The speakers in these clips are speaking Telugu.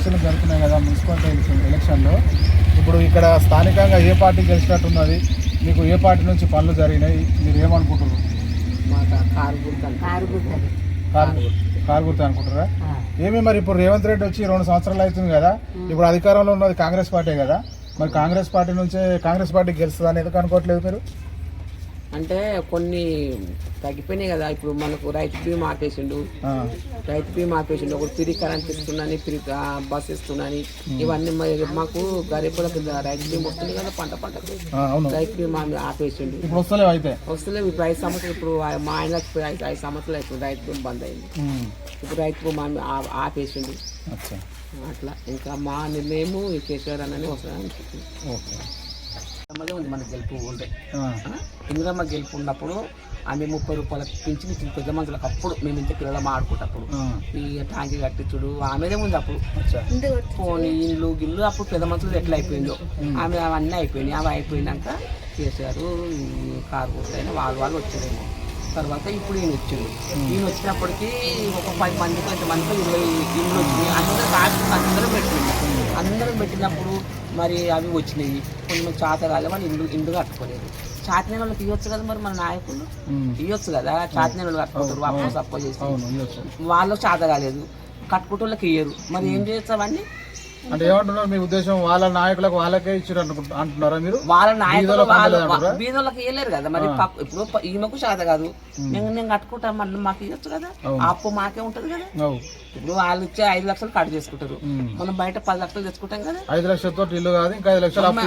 ఎలక్షన్లు జరుగుతున్నాయి కదా మున్సిపాలిటీ ఎలక్షన్ ఎలక్షన్లో. ఇప్పుడు ఇక్కడ స్థానికంగా ఏ పార్టీ గెలిచినట్టున్నది? మీకు ఏ పార్టీ నుంచి పనులు జరిగినాయి? మీరు ఏమనుకుంటున్నారు? కారు గుర్తు అనుకుంటారా ఏమి మరి ఇప్పుడు రేవంత్ రెడ్డి వచ్చి రెండు సంవత్సరాలు అవుతుంది కదా ఇప్పుడు అధికారంలో ఉన్నది కాంగ్రెస్ పార్టీ కదా. మరి కాంగ్రెస్ పార్టీ నుంచే కాంగ్రెస్ పార్టీ గెలుస్తుంది అని ఎందుకు అనుకోవట్లేదు మీరు? అంటే కొన్ని తగ్గిపోయినాయి కదా. ఇప్పుడు మనకు రైతు బీమా ఆపేసిండు. రైతు బీమా ఆపేసిండు. ఒకటి ఫ్రీ కరెంట్ ఇస్తున్నాని ఫ్రీ బస్ ఇస్తున్నాని. ఇవన్నీ మాకు గరీబులకు రైతు బీమా వస్తుంది కదా పంట పంటకు. రైతు బీమా ఆపేసిండు. వస్తలేవు ఇప్పుడు ఐదు సంవత్సరాలు ఇప్పుడు మా ఆయనకి ఐదు సంవత్సరాలు అవుతుంది రైతు బీమా బంద్ అయింది. ఇప్పుడు రైతు బీమా ఆపేసిండు. అట్లా. ఇంకా మా నిర్ణయము ఈ కేసీఆర్ అన్ననే వస్తుందని అనుకుంటున్నాం. మన గెలుపు ఉండే ఆ, ఇందిరమ్మ గెలుపు ఉన్నప్పుడు ఆమె ముప్పై రూపాయల ఇచ్చింది పెద్ద మనుషులకు అప్పుడు మేము ఇంత పిల్లలు ఆడుకుంటప్పుడు ఈ ట్యాంకి కట్టించుడు ఆమెదే ఉంది అప్పుడు. అచ్చా. ఫోన్ ఇల్లు గిల్లు అప్పుడు పెద్ద మనుషులు ఎట్లా అయిపోయిందో. ఆమె అవన్నీ అయిపోయినాయి. అవి అయిపోయినాక ఈ కారు కొట్టైనా వాళ్ళు వాళ్ళు వచ్చారేమో. తర్వాత ఇప్పుడు ఈయన వచ్చిండు. ఈయన వచ్చినప్పటికీ ఒక పది మంది కొంత మందికి ఇరవై ఇల్లు వచ్చినాయి. అందరూ కాదు అందరం పెట్టింది అందరం పెట్టినప్పుడు మరి అవి వచ్చినాయి. కొంచెం చేత కాలే వాళ్ళు ఇల్లు ఇల్లు కట్టుకోలేదు. చాతనే వాళ్ళకి ఇవ్వచ్చు కదా మరి మన నాయకులు? ఇవ్వచ్చు కదా? చాతనే వాళ్ళు కట్టుకుంటారు అప్పు సప్పో చేసి. అవును ఇవ్వచ్చు వాళ్ళకి చేత కాలేదు కట్టుకుంటోళ్ళకి ఇయ్యరు. మరి ఏం చేస్తామని అంటే ఏమంటున్నారు? మీ ఉద్దేశం వాళ్ళ నాయకులకు వాళ్ళకే ఇచ్చారు అనుకుంటు అంటున్నారా మీరు? వాళ్ళ నాయకులు బీదోళ్ళకి వాళ్ళు అందలేదంటారా? బీదోళ్ళకి ఇవ్వలేరు కదా మరి ఇప్పుడు ఈమెకు చేత కాదు. నేను నేను కట్టుకుంటా మళ్ళీ మాకు ఇవ్వచ్చు కదా? అప్పు మాకే ఉంటది కదా? ఇప్పుడు వాళ్ళు ఇచ్చే ఐదు లక్షలు కట్ చేసుకుంటారు. మనం బయట పది లక్షలు తెచ్చుకుంటాం కదా? ఐదు లక్షలతో ఇల్లు కాదు ఇంకా ఐదు లక్షలు అప్పు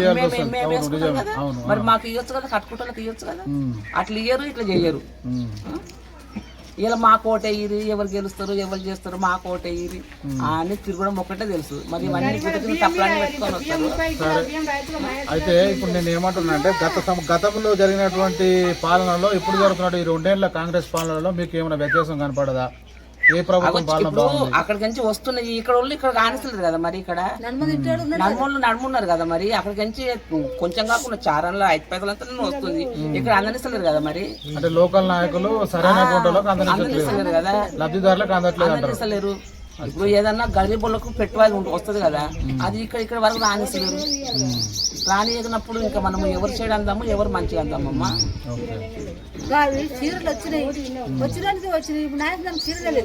మరి మాకు ఇవ్వచ్చు కదా? కట్టుకుంటానికి ఇవ్వచ్చు కదా? అట్లా ఇయ్యరు ఇట్లా చెయ్యరు. ఉమ్, ఇలా మా కోట ఎయ్యిరి ఎవరు గెలుస్తారు ఎవరు చేస్తారు మా కోట ఎయ్యిరి అని తిరగడం ఒక్కటే తెలుసు. మరి ఇవన్నీ కుదిరిన తప్పులన్నీ పెట్టుకొని వస్తారు. అయితే ఇప్పుడు నేను ఏమంటున్నా అంటే గత సం- గతంలో జరిగినటువంటి పాలనలో ఇప్పుడు జరుగుతున్న ఈ రెండేళ్ళ కాంగ్రెస్ పాలనలో మీకు ఏమైనా వ్యత్యాసం కనపడదా? ఏ ప్రభుత్వం పాలన ఇప్పుడు బాగుంది? అక్కడికి నుంచి వస్తున్నాయి ఇక్కడ వాళ్ళు ఇక్కడ కానిస్తలేదు కదా మరి ఇక్కడ? నడుములు నడుమున్నారు కదా మరి. అక్కడికి నుంచి కొంచెం కాకుండా చారంలో ఐదు పైసలంతా వస్తుంది. ఇక్కడ అందనిస్తలేరు కదా మరి? అంటే లోకల్ నాయకులు సరైన అందనిస్తలేరు కదా. లబ్ధిదారులకు అందట్లేదు అంటారు. అందనిస్తలేరు. ఇప్పుడు ఏదన్నా గరీబులకు పెట్టుబడి వస్తుంది కదా. అది ఇక్కడ ఇక్కడ వరకు రానిస్తలేరు. రానియనప్పుడు ఇంకా మనం ఎవరు చేయడం అందాము ఎవరు మంచిగా అందామమ్మా. కాదు చీరలు వచ్చినాయి. వచ్చినానికి వచ్చినాయి. ఇప్పుడు నాకు చీరలు?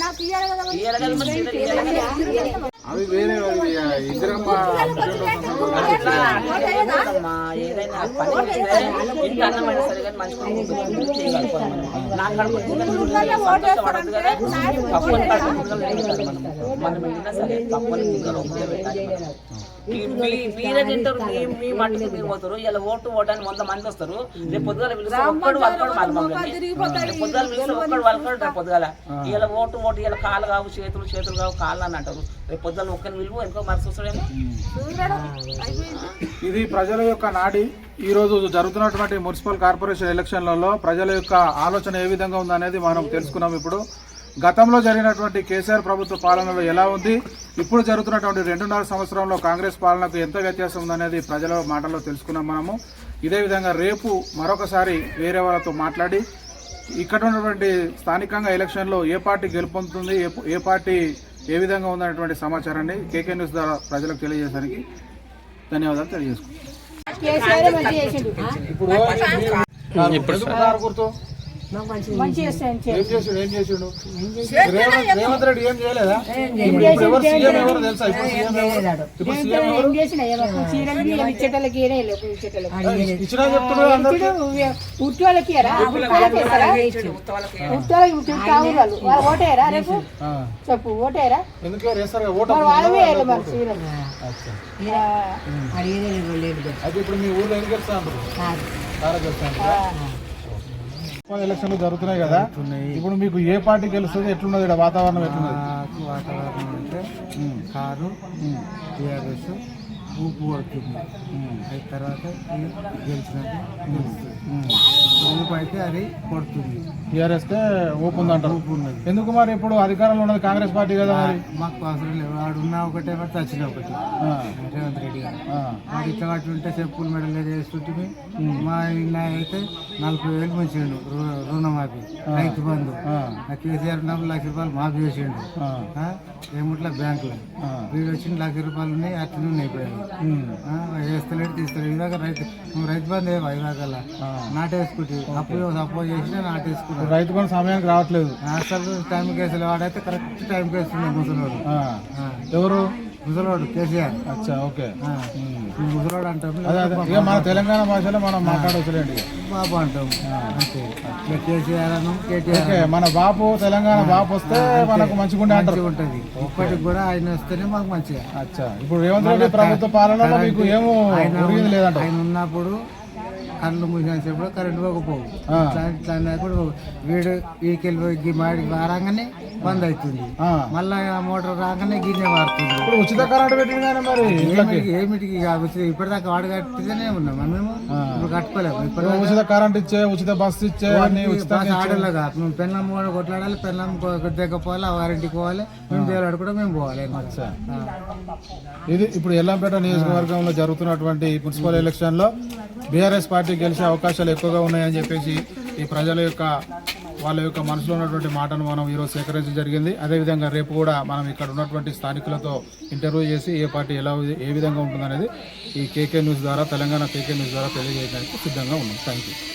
నాకు ఇయ్యాలి కదా. అవి వేరే ఇందిరమ్మ మీరే తింటారు మీ మట్టికి మీరు పోతారు ఇలా ఓటు ఓటానికి వంద మంది వస్తారు రేపు పొద్దుగాల పిలిస్తే ఒక్కడు పొద్దుగాల పిలిస్తే ఒక్కడు పొద్దుగాల ఇలా ఓటు ఓటు ఇలా కాళ్ళు కావు చేతులు చేతులు కావు కాళ్ళు అని అంటారు రేపు పొద్దుగాల ఒక్కని విలువ ఇంకో మరి చూస్తాడేమో ఇది ప్రజల యొక్క నాడి. ఈ రోజు జరుగుతున్నటువంటి మున్సిపల్ కార్పొరేషన్ ఎలక్షన్లలో ప్రజల యొక్క ఆలోచన ఏ విధంగా ఉందనేది మనం తెలుసుకున్నాం ఇప్పుడు. గతంలో జరిగినటువంటి కేసీఆర్ ప్రభుత్వ పాలనలో ఎలా ఉంది? ఇప్పుడు జరుగుతున్నటువంటి రెండున్నర సంవత్సరంలో కాంగ్రెస్ పాలనకు ఎంత వ్యత్యాసం ఉందనేది ప్రజల మాటల్లో తెలుసుకున్నాం మనము. ఇదే విధంగా రేపు మరొకసారి వేరే వాళ్ళతో మాట్లాడి ఇక్కడ ఉన్నటువంటి స్థానికంగా ఎలక్షన్లో ఏ పార్టీ గెలుపొందుతుంది ఏ పార్టీ ఏ విధంగా ఉందనేటువంటి సమాచారాన్ని కేకే న్యూస్ ద్వారా ప్రజలకు తెలియజేయడానికి ధన్యవాదాలు తెలియజేసుకుంటాం ఇప్పుడు ఎందుకు కారు గుర్తు? ఏం చేసిండు ఏం చేసిండు రేవంత్ రేవంత్ రెడ్డి ఏం చేయలేదా? ఇప్పుడు ఎవరు సీఎం ఎవరు తెలుసా? ఇప్పుడు సీఎం ఎవరు? ఇప్పుడు సీఎం ఎవరు? ఇచ్చినా చెప్తున్నాడు అందరికీ? ఉట్టివాళ్ళకి ఓటేరా రేపు? ఆ, చెప్పు ఓటేరా ఎందుకు వేస్తారు ఓటు అయితే ఇప్పుడు మీ ఊర్లో ఎందుకు అంటారు కారా గెలుస్తా అంటారా? మున్సిపల్ ఎలక్షన్లు జరుగుతున్నాయి కదా. ఇప్పుడు మీకు ఏ పార్టీ గెలుస్తుంది? ఎట్లున్నది ఈడ వాతావరణం ఎట్లున్నది? వాతావరణం అంటే కారు టీఆర్ఎస్ ఊపు పడుతుంది అయిన తర్వాత గెలుస్తుంది ఊపు అయితే అది పడుతుంది టీఆర్ఎస్ ఊపు ఉందంటారు. ఊపు ఉన్నది. ఎందుకు మరి ఇప్పుడు అధికారంలో ఉన్నది కాంగ్రెస్ పార్టీ కదా మరి? మాకు అవసరం లేదు. వాడు ఉన్న ఒకటే మరి చచ్చిన ఒకటి. రేవంత్ రెడ్డి గారు. వాడు ఇట్లా కట్టి ఉంటే చెప్పులు మెడలు వేస్తుంటే మా ఇన్న అయితే నలభై వేలు మంచిండు. రుణమాఫీ. రైతు బంధు. కేసీఆర్ ఉన్నప్పుడు లక్ష రూపాయలు మాఫీ చేసిండు. ఏముట్లా బ్యాంకులో. వీడు వచ్చిన లక్ష రూపాయలు ఉన్నాయి అట్లనే ఉన్నాయి వేస్తలేడు తీస్తలేడు ఇదాక రైతు నువ్వు రైతు బంధు ఏవా ఇవాగల ఆ. నాటేసుకుంటే అప్పు సపోజ్ చేసినా నాటేసుకున్నాడు రైతు బంధు సమయానికి రావట్లేదు. అసలు టైంకి వేసలే వాడైతే కరెక్ట్ టైంకి వేస్తున్నాడు ఆ, ఎవరు? ముసలోడు కేసీఆర్. అచ్చా ఓకే. ముసలోడు అంటాం. ఇక మన తెలంగాణ భాషలో మనం మాట్లాడవచ్చులేండి. బాబు అంటాం. అంతే. కేసీఆర్ అన్నాం కేటీఆర్ మన బాపు తెలంగాణ బాపు వస్తే మనకు మంచిగుండే అంటారు. మంచిగా ఉంటుంది ఇప్పటికి కూడా ఆయన వస్తేనే మాకు మంచిగా. అచ్చా. ఇప్పుడు రేవంత్ రెడ్డి ప్రభుత్వ పాలనలో మీకు ఏమో ఒరిగింది లేదంట ఆయన ఉన్నప్పుడు కళ్ళు మూసినప్పుడు కరెంట్ పోకపోవు. ఇట్లా కూడా. వీడు వీడికెళ్ళి పోయి మాడికి రాగానే బంద్ అవుతుంది. మళ్ళా మోటార్ రాగానే గిన్నె ఇప్పుడు ఉచిత కరెంట్ పెట్టింది మరి ఏమిటికి. ఇప్పటిదాకా వాడు కట్టితేనే ఉన్నాం మేము ఇప్పుడు కట్టుకోలేము. ఇప్పుడు ఉచిత కరెంట్ ఇచ్చే ఉచిత బస్సు ఇచ్చే ఆడలేగా మేము కూడా కొట్లాడాలి పెళ్ళం దిగపోవాలి ఆ వారింటికి పోవాలి మేము దేవాడు కూడా మేము పోవాలి. ఇది ఇప్పుడు ఎల్లంపేట నియోజకవర్గంలో జరుగుతున్నటువంటి మున్సిపల్ ఎలక్షన్లో బీఆర్ఎస్ పార్టీ గెలిచే అవకాశాలు ఎక్కువగా ఉన్నాయని చెప్పేసి ఈ ప్రజల యొక్క వాళ్ళ యొక్క మనసులో ఉన్నటువంటి మాటను మనం ఈరోజు సేకరించడం జరిగింది. అదేవిధంగా రేపు కూడా మనం ఇక్కడ ఉన్నటువంటి స్థానికులతో ఇంటర్వ్యూ చేసి ఏ పార్టీ ఎలా ఏ విధంగా ఉంటుందనేది ఈ కేకే న్యూస్ ద్వారా తెలంగాణ కేకే న్యూస్ ద్వారా తెలియజేయడానికి సిద్ధంగా ఉన్నాం. Thank you